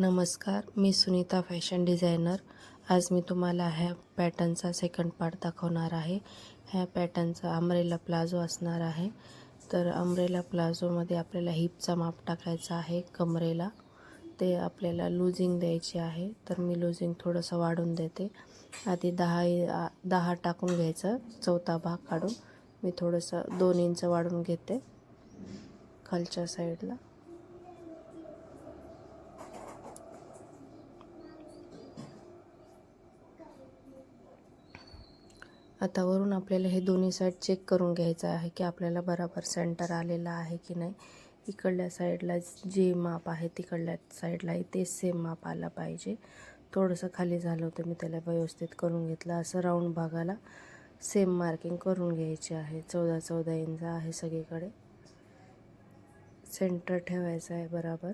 नमस्कार मी Sunita fashion designer. आज मी तुम्हाला ह्या पॅटर्नचा सेकंड पार्ट दाखवणार आहे. ह्या पॅटर्नचा अमरेला प्लाझो असणार आहे. तर अमरेला प्लाझोमध्ये आपल्याला हिपचा माप टाकायचा आहे कमरेला. ते आपल्याला लुझिंग द्यायची आहे. तर मी लुझिंग थोडंसं वाढून देते. आधी दहा दहा टाकून घ्यायचं चौथा भाग काढून. मी थोडंसं दोन इंच वाढून घेते खालच्या साईडला आता वरून आपल्याला हे दोन्ही साईड चेक करून घ्यायचं आहे की आपल्याला बराबर सेंटर आलेला आहे की नाही. इकडल्या साईडला जे माप आहे तिकडल्या साईडलाही तेच सेम माप आलं पाहिजे. थोडंसं खाली झालं होतं मी त्याला व्यवस्थित करून घेतलं. असं राऊंड भागाला सेम मार्किंग करून घ्यायचे आहे. चौदा चौदा इंच आहे सगळीकडे. सेंटर ठेवायचं आहे बराबर.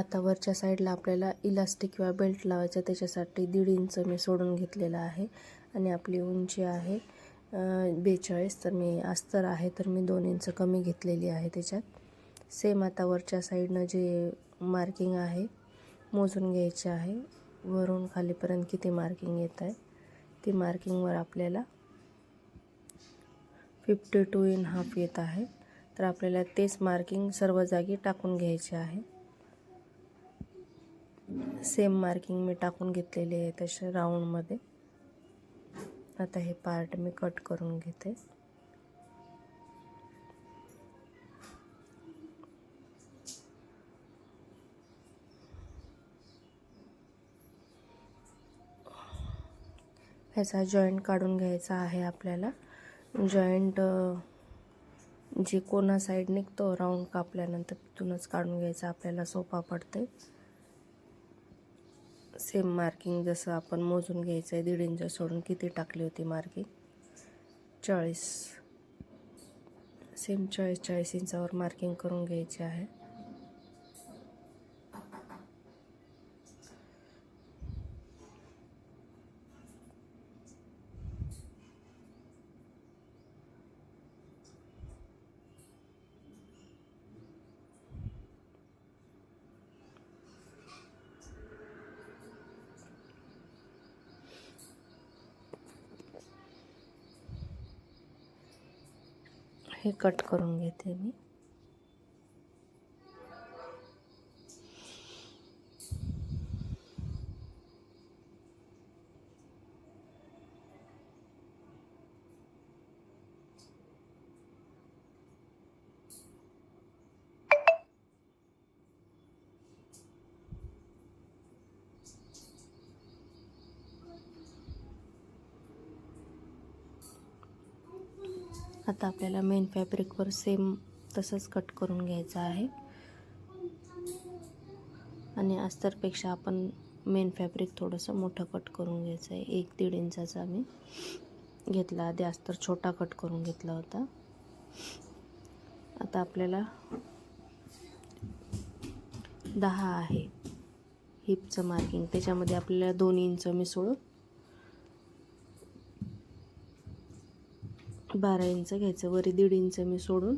आता वरच्या साईडला आपल्याला इलास्टिक किंवा बेल्ट लावायचं त्याच्यासाठी दीड इंच मी सोडून घेतलेलं आहे. आणि आपली उंची आहे बेचाळीस. तर मी अस्तर आहे तर मी दोन इंच कमी घेतलेली आहे त्याच्यात. सेम आता वरच्या साईडनं जे मार्किंग आहे मोजून घ्यायचे आहे. वरून खालीपर्यंत किती मार्किंग येत आहे ती मार्किंगवर आपल्याला फिफ्टी टू इन हाफ येत आहे. तर आपल्याला तेच मार्किंग सर्व जागी टाकून घ्यायचे आहे. सेम मार्किंग मी टाकून घेतलेली आहे तसे राऊंडमध्ये. आता हे पार्ट मी कट करून घेते. ह्याचा जॉईंट काढून घ्यायचा आहे आपल्याला. जॉईंट जे कोणा साईड निघतो राऊंड कापल्यानंतर तिथूनच काढून घ्यायचा आपल्याला सोपा पडते सेम मार्किंग जसं आपण मोजून घ्यायचं आहे दीड इंच सोडून किती टाकली होती मार्किंग चाळीस. सेम चाळीस चाळीस इंचावर मार्किंग करून घ्यायची आहे. हे कट करून घेते मी. आता आपल्याला मेन फॅब्रिकवर सेम तसंच कट करून घ्यायचं आहे. आणि अस्तरपेक्षा आपण मेन फॅब्रिक थोडंसं मोठं कट करून घ्यायचं आहे. एक दीड इंचाचा मी घेतला. आधी अस्तर छोटा कट करून घेतला होता. आता आपल्याला दहा आहे. हिपचं मार्किंग त्याच्यामध्ये आपल्याला दोन इंच मी बारा इंच घ्यायचं. वरी दीड इंच मी सोडून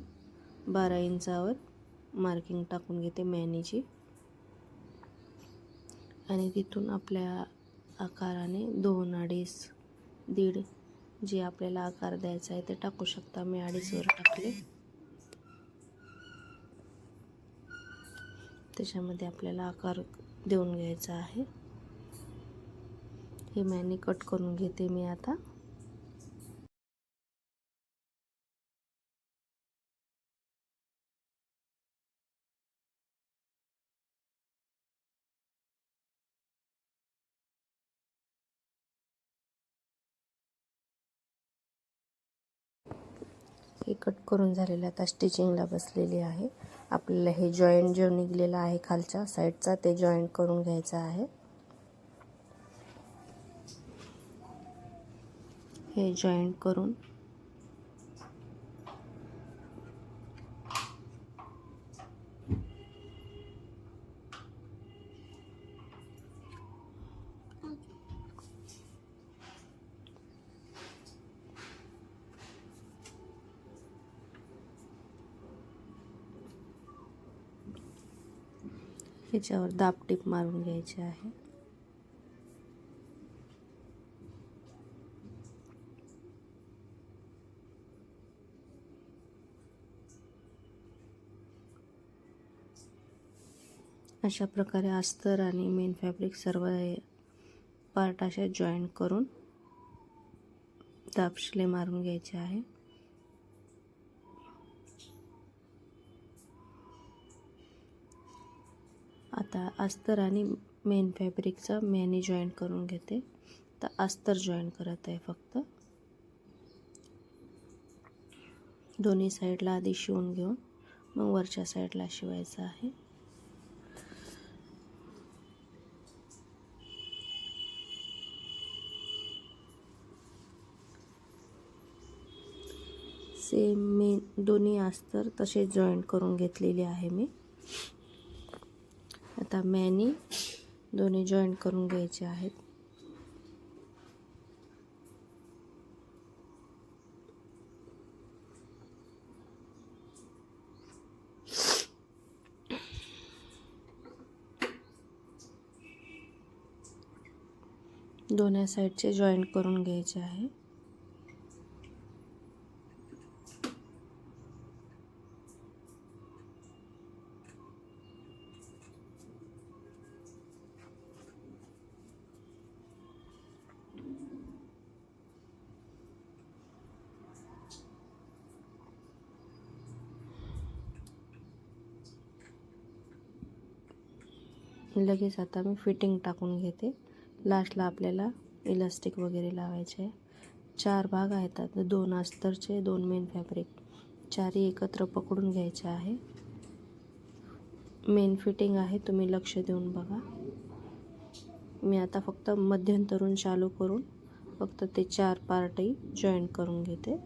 बारा इंचावर मार्किंग टाकून घेते मॅनीची आणि तिथून आपल्या आकाराने दोन अडीच दीड जे आपल्याला आकार द्यायचा आहे ते टाकू शकता. मी अडीचवर टाकले. त्याच्यामध्ये आपल्याला आकार देऊन घ्यायचा आहे. हे मॅनी कट करून घेते मी आता. हे कट करून झालेलं आता स्टिचिंगला बसलेली आहे. आपल्याला हे जॉईंट जो निघलेला आहे खालच्या साईडचा ते जॉईंट करून घ्यायचा आहे. हे जॉईंट करून ह्याच्यावर दाबटीप मारून घ्यायचे आहे. अशा प्रकारे अस्तर आणि मेन फॅब्रिक सर्व पार्ट अशा जॉईंट करून दाबशिले मारून घ्यायचे आहे. आता अस्तर आणि मेन फॅब्रिकचा मॅनी जॉईंट करून घेते. तर अस्तर जॉईन करत आहे फक्त. दोन्ही साईडला आधी शिवून घेऊन मग वरच्या साईडला शिवायचं आहे. सेम मी दोन्ही अस्तर तसे जॉईंट करून घेतलेले आहे मी. आता मॅनी दोन्ही जॉईंट करून घ्यायचे आहेत. दोन्ही साईडचे जॉईंट करून घ्यायचे आहे. लगेच आता मी फिटिंग टाकून घेते. लास्टला आपल्याला इलास्टिक वगैरे लावायचे आहे. चार भाग आहेत आता. दोन अस्तरचे दोन मेन फॅब्रिक चारही एकत्र पकडून घ्यायचे आहे. मेन फिटिंग आहे. तुम्ही लक्ष देऊन बघा. मी आता फक्त मध्यंतरून चालू करून फक्त ते चार पार्टही जॉईंट करून घेते.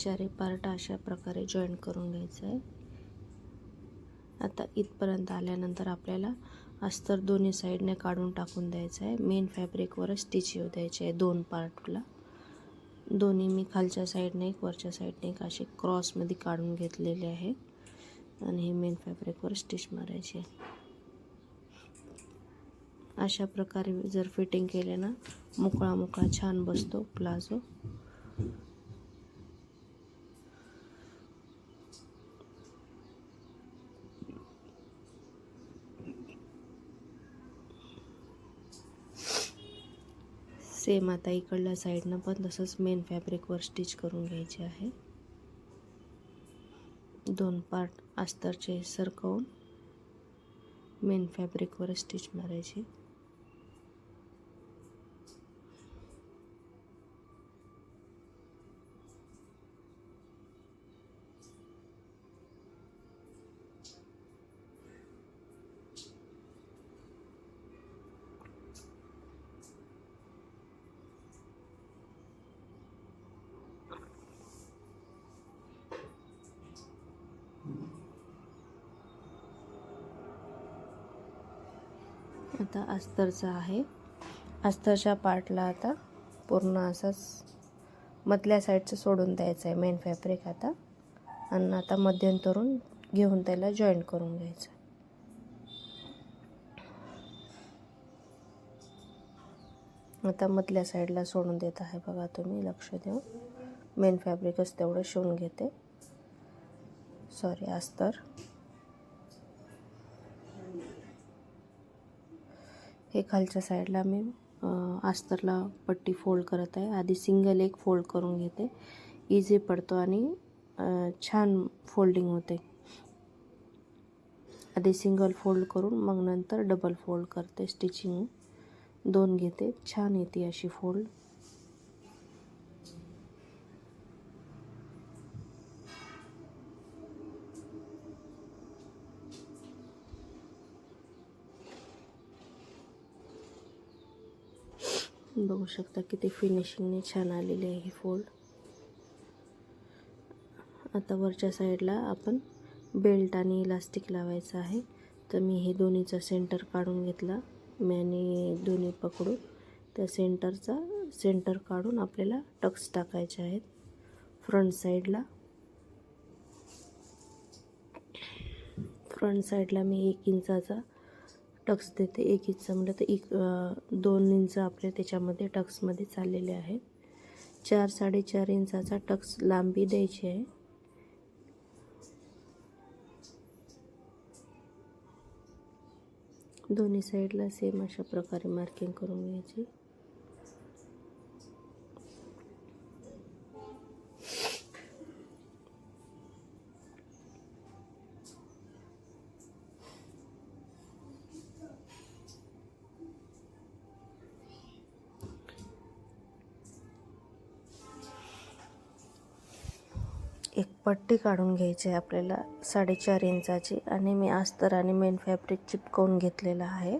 चारी चारही पार्ट अशा प्रकारे जॉईन करून घ्यायचं आहे आता इथपर्यंत आल्यानंतर आपल्याला अस्तर दोन्ही साईडने काढून टाकून द्यायचं आहे मेन फॅब्रिकवरच स्टिच येऊ द्यायचे आहे दोन पार्टला दोन्ही मी खालच्या साईडने एक वरच्या साईडने एक असे क्रॉसमध्ये काढून घेतलेले आहे. आणि हे मेन फॅब्रिकवर स्टिच मारायचे अशा प्रकारे जर फिटिंग केले ना मोकळा मोकळा छान बसतो प्लाझो. सेम आता इकडल्या साईडनं पण तसंच मेन फॅब्रिकवर स्टिच करून घ्यायचे आहे. दोन पार्ट अस्तरचे सरकवून मेन फॅब्रिकवर स्टिच मारायची. आता अस्तरचा आहे. अस्तरच्या पार्टला आता पूर्ण असंच मधल्या साईडचं सोडून द्यायचं आहे मेन फॅब्रिक आता. आणि आता मध्यंतरून घेऊन त्याला जॉईंट करून घ्यायचं. आता मधल्या साईडला सोडून देत आहे बघा तुम्ही लक्ष देऊन. मेन फॅब्रिकच तेवढं शिवून घेते. सॉरी अस्तर. हे खालच्या साईडला मी आस्तरला पट्टी फोल्ड करत आहे. आधी सिंगल एक फोल्ड करून घेते. इझी पडतो आणि छान फोल्डिंग होते. आधी सिंगल फोल्ड करून मग नंतर डबल फोल्ड करते. स्टिचिंग दोन घेते. छान येते अशी फोल्ड. बघू शकता किती फिनिशिंगने छान आलेली आहे ही फोल्ड आता वरच्या साईडला आपण बेल्ट आणि इलास्टिक लावायचं आहे. तर मी हे दोन्हीचा सेंटर काढून घेतला. मॅने दोन्ही पकडून त्या सेंटरचा सेंटर काढून आपल्याला टक्स टाकायचे आहेत. फ्रंट साईडला फ्रंट साईडला मी एक इंचाचा टक्स देते. एक इंच म्हणलं तर एक दोन इंच आपले त्याच्यामध्ये टक्समध्ये चाललेले आहेत चार साडेचार इंचाचा टक्स लांबी द्यायची आहे. दोन्ही साईडला सेम अशा प्रकारे मार्किंग करून घ्यायची. पट्टी काढून घ्यायची आहे आपल्याला साडेचार इंचाची आणि मी अस्तर आणि मेन फॅब्रिक चिपकवून घेतलेलं आहे.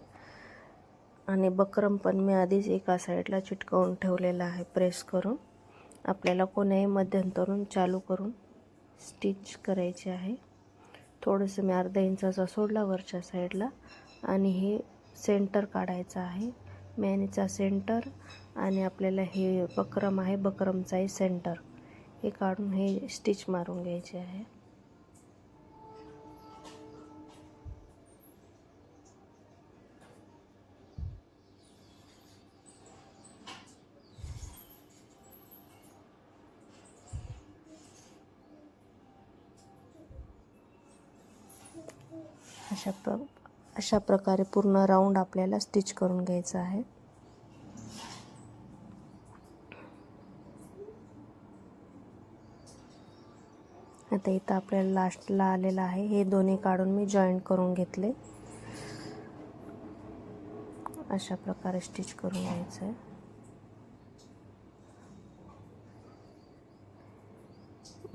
आणि बकरम पण मी आधीच एका साईडला चिटकवून ठेवलेला आहे प्रेस करून. आपल्याला कोण्याही मध्यंतरून चालू करून स्टिच करायचे आहे. थोडंसं मी अर्धा इंचाचा सोडला वरच्या साईडला आणि हे सेंटर काढायचं आहे. मॅनीचा सेंटर आणि आपल्याला हे बकरम आहे बकरमचाही सेंटर हे काढून हे स्टिच मारून घ्यायचे आहे. अशा प्र अशा प्रकारे पूर्ण राऊंड आपल्याला स्टिच करून घ्यायचं आहे. आता इथं आपल्याला लास्टला आलेलं आहे. हे दोन्ही काढून मी जॉईंट करून घेतले. अशा प्रकारे स्टिच करून घ्यायचं आहे.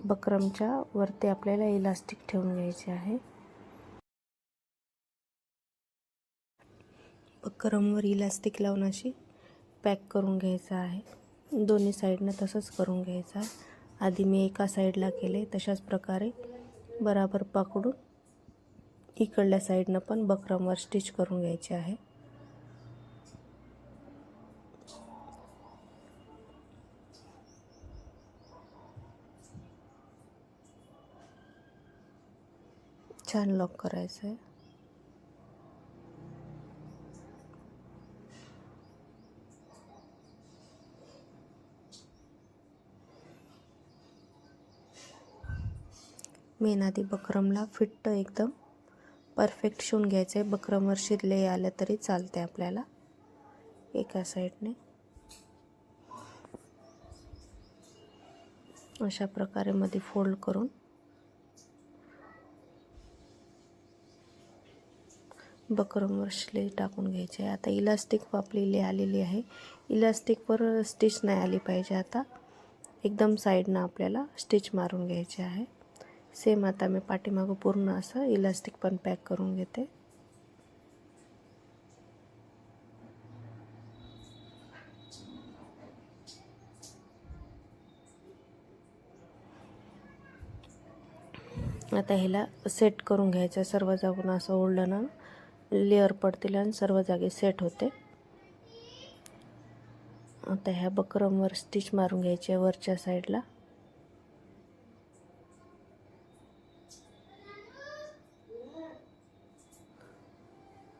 बकरमच्या वरती आपल्याला इलास्टिक ठेवून घ्यायचे आहे. बकरमवर इलास्टिक लावून अशी पॅक करून घ्यायचं आहे. दोन्ही साईडनं तसंच करून घ्यायचं आहे. आधी मी एका साईडला केले तशाच प्रकारे बराबर पकडून इकडल्या साईडनं पण बकरमवर स्टिच करून घ्यायचे आहे. छान लॉक करायचं आहे मेन आधी बकरमला फिट्ट एकदम परफेक्ट शिवून घ्यायचं आहे बकरमवर शिरले आलं तरी चालते आपल्याला. एका साईडने. अशा प्रकारे मध्ये फोल्ड करून. बकरमवर शिलाई टाकून घ्यायची आहे आता इलास्टिक आपलेली आलेली आहे. इलास्टिकवर स्टिच नाही आली पाहिजे आता. एकदम साईडनं आपल्याला स्टिच मारून घ्यायचे आहे. सेम आता मी पाठीमागं पूर्ण असं इलास्टिक पण पॅक करून घेते. आता ह्याला सेट करून घ्यायचं सर्व जागून असं ओढलं ना लेअर पडतील आणि सर्व जागी सेट होते. आता ह्या बकरमवर स्टिच मारून घ्यायची आहे वरच्या साईडला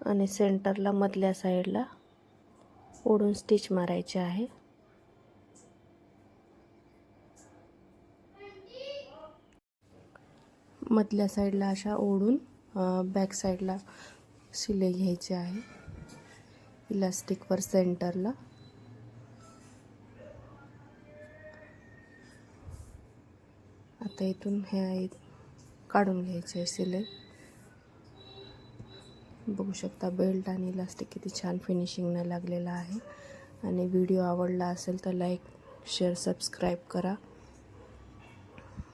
आणि सेंटरला मधल्या साईडला ओढून स्टिच मारायची आहे. मधल्या साईडला अशा ओढून बॅक साईडला शिलाई घ्यायची आहे. इलास्टिकवर सेंटरला. आता इथून हे काढून घ्यायचे आहे शिलाई. बघू शकता बेल्ट आणि इलास्टिक किती छान फिनिशिंगनं लागलेला आहे. आणि व्हिडिओ आवडला असेल तर लाईक शेअर सबस्क्राईब करा.